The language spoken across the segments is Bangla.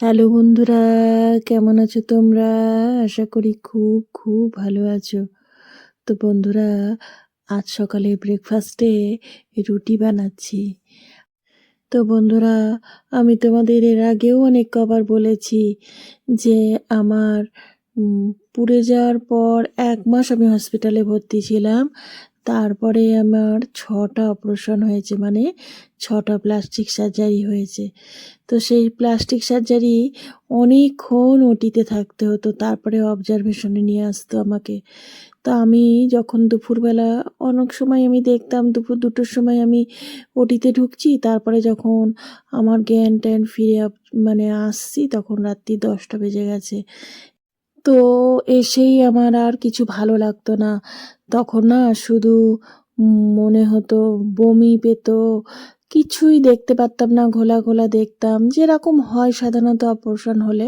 হ্যালো বন্ধুরা, কেমন আছো তোমরা? আশা করি খুব খুব ভালো আছো। তো বন্ধুরা, আজ সকালে ব্রেকফাস্টে রুটি বানাচ্ছি। তো বন্ধুরা, আমি তোমাদের এর আগেও অনেক কবার বলেছি যে আমার পুড়ে যাওয়ার পর এক মাস আমি হসপিটালে ভর্তি ছিলাম। তারপরে আমার ছটা অপারেশন হয়েছে মানে ছটা প্লাস্টিক সার্জারি হয়েছে। তো সেই প্লাস্টিক সার্জারি অনেকক্ষণ ওটিতে থাকতে হতো, তারপরে অবজারভেশনে নিয়ে আসতো আমাকে। তা আমি যখন দুপুরবেলা, অনেক সময় আমি দেখতাম, দুপুর দুটোর সময় আমি ওটিতে ঢুকছি, তারপরে যখন আমার জ্ঞান ট্যান ফিরে মানে আসছি, তখন রাত্রি দশটা বেজে গেছে। তো এসেই আমার আর কিছু ভালো লাগতো না। তখন না শুধু মনে হতো বমি পেত কিছুই দেখতে পারতাম না, ঘোলা ঘোলা দেখতাম। যেরকম হয় সাধারণত অপারেশন হলে।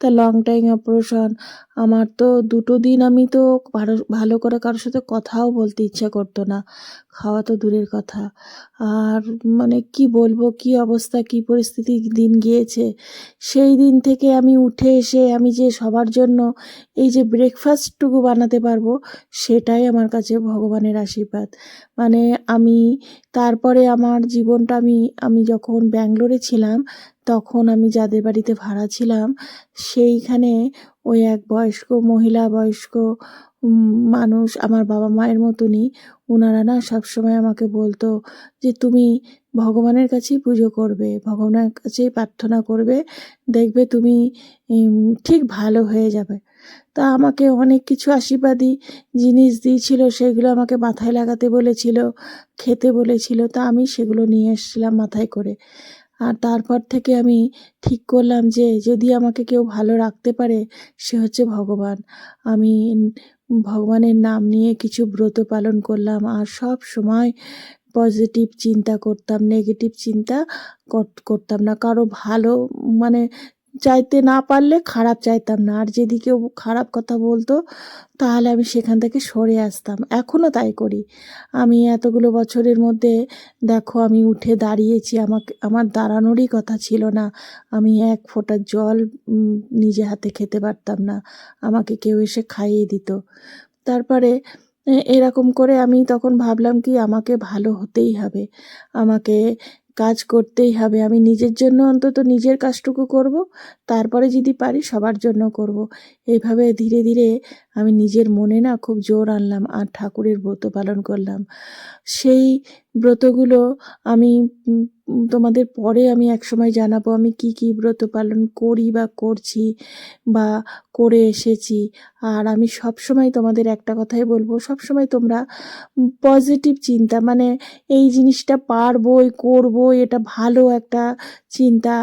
তা লং টাইম অপারেশন আমার তো দুটো দিন আমি তো ভালো করে কারোর সাথে কথাও বলতে ইচ্ছা করতো না। খাওয়া তো দূরের কথা। আর মানে কি বলব, কি অবস্থা, কি পরিস্থিতি দিন গিয়েছে। সেই দিন থেকে আমি উঠে এসে আমি যে সবার জন্য এই যে ব্রেকফাস্টটুকু বানাতে পারব, সেটাই আমার কাছে ভগবানের আশীর্বাদ। মানে আমি তারপরে আমার জীবনটা আমি আমি যখন ব্যাঙ্গালোরে ছিলাম, তখন আমি যাদের বাড়িতে ভাড়া ছিলাম, সেইখানে ওই এক বয়স্ক মহিলা, বয়স্ক মানুষ আমার বাবা মায়ের মতনই ওনারা না সবসময় আমাকে বলতো যে, তুমি ভগবানের কাছেই পুজো করবে, ভগবানের কাছেই প্রার্থনা করবে, দেখবে তুমি ঠিক ভালো হয়ে যাবে। তা আমাকে অনেক কিছু আশীর্বাদী জিনিস দিয়েছিল, সেগুলো আমাকে মাথায় লাগাতে বলেছিল, খেতে বলেছিল, তা আমি সেগুলো নিয়ে এসেছিলাম মাথায় করে। আর তারপর থেকে আমি ঠিক করলাম যে, যদি আমাকে কেউ ভালো রাখতে পারে, সে হচ্ছে ভগবান। আমি ভগবানের নাম নিয়ে কিছু ব্রত পালন করলাম, আর সব সময় পজিটিভ চিন্তা করতাম নেগেটিভ চিন্তা কর- করতাম না। কারও ভালো মানে চাইতে না পারলে খারাপ চাইতাম না। আর যদি কেউ খারাপ কথা বলতো, তাহলে আমি সেখান থেকে সরে আসতাম। এখনও তাই করি। আমি এতগুলো বছরের মধ্যে, দেখো আমি উঠে দাঁড়িয়েছি, আমাকে, আমার দাঁড়ানোরই কথা ছিল না। আমি এক ফোঁটা জল নিজে হাতে খেতে পারতাম না। আমাকে কেউ এসে খাইয়ে দিত। তারপরে এরকম করে আমি তখন ভাবলাম কি, আমাকে ভালো হতেই হবে। আমাকে কাজ করতেই হবে। আমি নিজের জন্য অন্তত নিজের কাজটুকু করব, তারপরে যদি পারি সবার জন্য করব। এইভাবে ধীরে ধীরে আমি নিজের মনে না খুব জোর আনলাম আর ঠাকুরের ব্রত পালন করলাম। সেই ব্রতগুলো আমি তোমাদের পরে আমি একসময় জানাব আমি কি কি ব্রত পালন করি বা করছি বা করে এসেছি। আর আমি সব সময় তোমাদের একটা কথাই বলব সব সময় তোমরা পজিটিভ চিন্তা মানে এই জিনিসটা পারবই করব এটা ভালো একটা চিন্তা।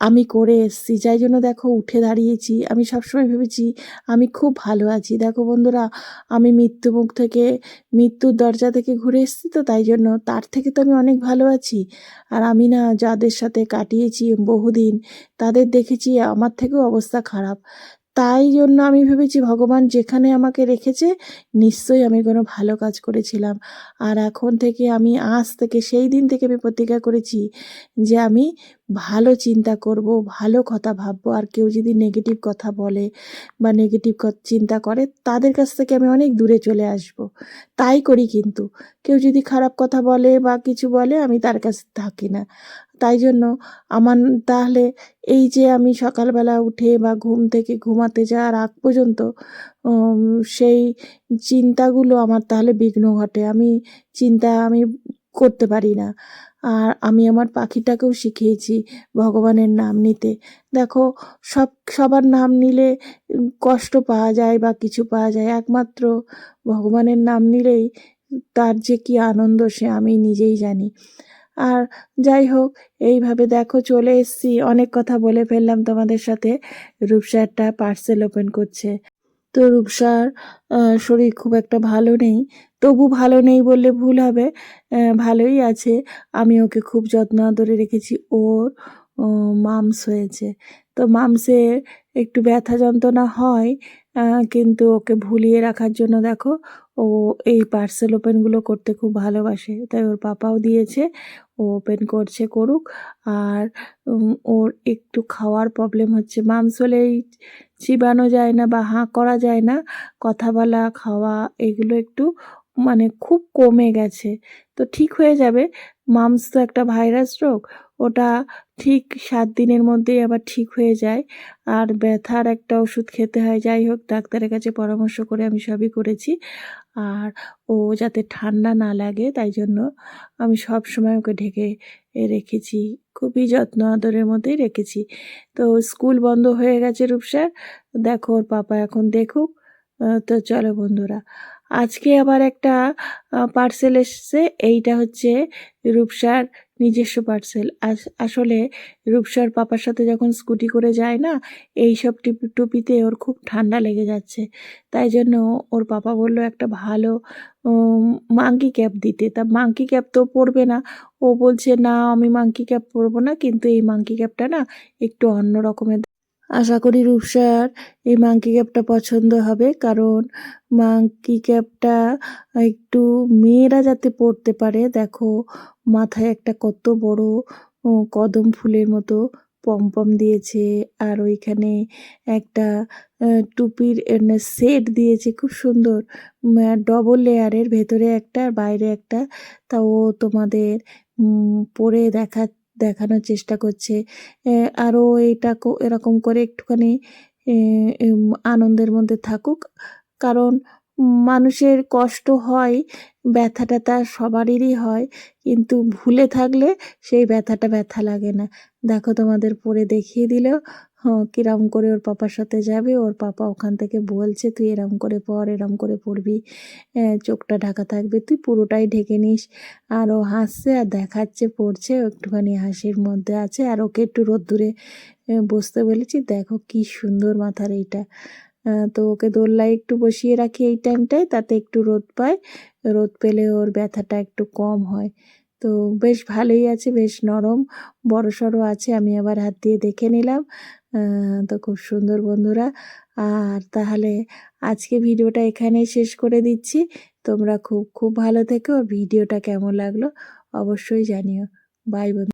আমি করে এসেছি, যাই জন্য দেখো উঠে দাঁড়িয়েছি। আমি সবসময় ভেবেছি আমি খুব ভালো আছি। দেখো বন্ধুরা, আমি মৃত্যুমুখ থেকে, মৃত্যুর দরজা থেকে ঘুরে এসেছি তো, তাই জন্য তার থেকে তো আমি অনেক ভালো আছি। আর আমি না যাদের সাথে কাটিয়েছি বহুদিন, তাদের দেখেছি আমার থেকেও অবস্থা খারাপ। তাই জন্য আমি ভেবেছি ভগবান যেখানে আমাকে রেখেছে, নিশ্চয়ই আমি কোনো ভালো কাজ করেছিলাম। আর এখন থেকে আমি আজ থেকে সেই দিন থেকে আমি প্রতিজ্ঞা করেছি যে আমি ভালো চিন্তা করব, ভালো কথা ভাববো। আর কেউ যদি নেগেটিভ কথা বলে বা নেগেটিভ চিন্তা করে, তাদের কাছ থেকে আমি অনেক দূরে চলে আসব। তাই করি কিন্তু। কেউ যদি খারাপ কথা বলে বা কিছু বলে, আমি তার কাছে থাকি না। তাই জন্য আমার তাহলে এই যে আমি সকালবেলা উঠে বা ঘুম থেকে ঘুমাতে যাওয়ার আগ পর্যন্ত সেই চিন্তাগুলো আমার তাহলে বিঘ্ন ঘটে। আমি চিন্তা আমি করতে পারি না। আর আমি আমার পাখিটাকেও শিখিয়েছি ভগবানের নাম নিতে। দেখো, সব, সবার নাম নিলে কষ্ট পাওয়া যায় বা কিছু পাওয়া যায়। একমাত্র ভগবানের নাম নিলেই তার যে কি আনন্দ সে আমি নিজেই জানি। আর যাই হোক, এইভাবে দেখো চলে এসছি। অনেক কথা বলে ফেললাম তোমাদের সাথে। রূপসা একটা পার্সেল ওপেন করছে। তো রূপসার শরীর খুব একটা ভালো নেই। তবু ভালো নেই বললে ভুল হবে। ভালোই আছে। আমি ওকে খুব যত্ন আদরে রেখেছি। ওর মামস হয়েছে। তো মামসের একটু ব্যথা যন্ত্রণা হয় কিন্তু ওকে ভুলিয়ে রাখার জন্য দেখো, ও এই পার্সেল ওপেনগুলো করতে খুব ভালোবাসে। তাই ওর পাপাও দিয়েছে, ও ওপেন করছে, করুক। আর ওর একটু খাওয়ার প্রবলেম হচ্ছে। মাংস হলেই চিবানো যায় না বা হাঁ করা যায় না। কথা বলা, খাওয়া, এগুলো একটু মানে খুব কমে গেছে। তো ঠিক হয়ে যাবে। মামস তো একটা ভাইরাস রোগ, ওটা ঠিক সাত দিনের মধ্যেই আবার ঠিক হয়ে যায়। আর ব্যথার একটা ওষুধ খেতে হয়। যাই হোক, ডাক্তারের কাছে পরামর্শ করে আমি সবই করেছি। আর ও যাতে ঠান্ডা না লাগে, তাই জন্য আমি সব সময় ওকে ঢেকে রেখেছি। খুবই যত্ন আদরের মধ্যেই রেখেছি। তো স্কুল বন্ধ হয়ে গেছে রূপসার। দেখো ওর পাপা এখন দেখুক। তো চলো বন্ধুরা। আজকে আবার একটা পার্সেল এসছে। এইটা হচ্ছে রূপসার নিজস্ব পার্সেল আসলে রূপসার পাপার সাথে যখন স্কুটি করে যায় না এই সব টিপি, টুপিতে ওর খুব ঠান্ডা লেগে যাচ্ছে। তাই জন্য ওর পাপা বলল একটা ভালো মাঙ্কি ক্যাপ দিতে। তা মাঙ্কি ক্যাপ তো পরবে না। ও বলছে, না, আমি মাঙ্কি ক্যাপ পরবো না। কিন্তু এই মাঙ্কি ক্যাপটা না একটু অন্য রকমের আশা করি রূপসার এই মাঙ্কি ক্যাপটা পছন্দ হবে। কারণ মাঙ্কি ক্যাপটা একটু মেয়েরা যাতে পরতে পারে, দেখো মাথায় একটা কত বড় কদম ফুলের মতো পমপম দিয়েছে আর ওইখানে একটা টুপির সেট দিয়েছে, খুব সুন্দর। ডবল লেয়ারের ভেতরে একটা আর বাইরে একটা। তা ও তোমাদের পরে দেখা দেখানোর চেষ্টা করছে। আরও এটা এরকম করে একটুখানি আনন্দের মধ্যে থাকুক। কারণ মানুষের কষ্ট হয়, ব্যথাটা তার সবারই হয়, কিন্তু ভুলে থাকলে সেই ব্যথাটা ব্যথা লাগে না। দেখো তোমাদের পরে দেখিয়ে দিল। কিরম করে ওর পাপার সাথে যাবে? ওর পাপা ওখান থেকে বলছে, তুই এরম করে পর এরম করে পড়বি। চোখটা ঢাকা থাকবে। তুই পুরোটাই ঢেকে নিস। আর ও হাসছে আর দেখাচ্ছে, পড়ছে একটুখানি হাসির মধ্যে আছে। আর ওকে একটু রোদ্দুরে বসতে বলেছি, দেখো কি সুন্দর মাথার এইটা। তো ওকে দোল্লায় একটু বসিয়ে রাখি এই টাইমটায়, তাতে একটু রোদ পায়। রোদ পেলে ওর ব্যথাটা একটু কম হয়। তো বেশ ভালোই আছে, বেশ নরম বড় সড়ো আছে, আমি আবার হাত দিয়ে দেখে নিলাম। তো খুব সুন্দর বন্ধুরা। আর তাহলে আজকে ভিডিওটা এখানেই শেষ করে দিচ্ছি। তোমরা খুব খুব ভালো থেকো। ভিডিওটা কেমন লাগল অবশ্যই জানিও। বাই বন্ধু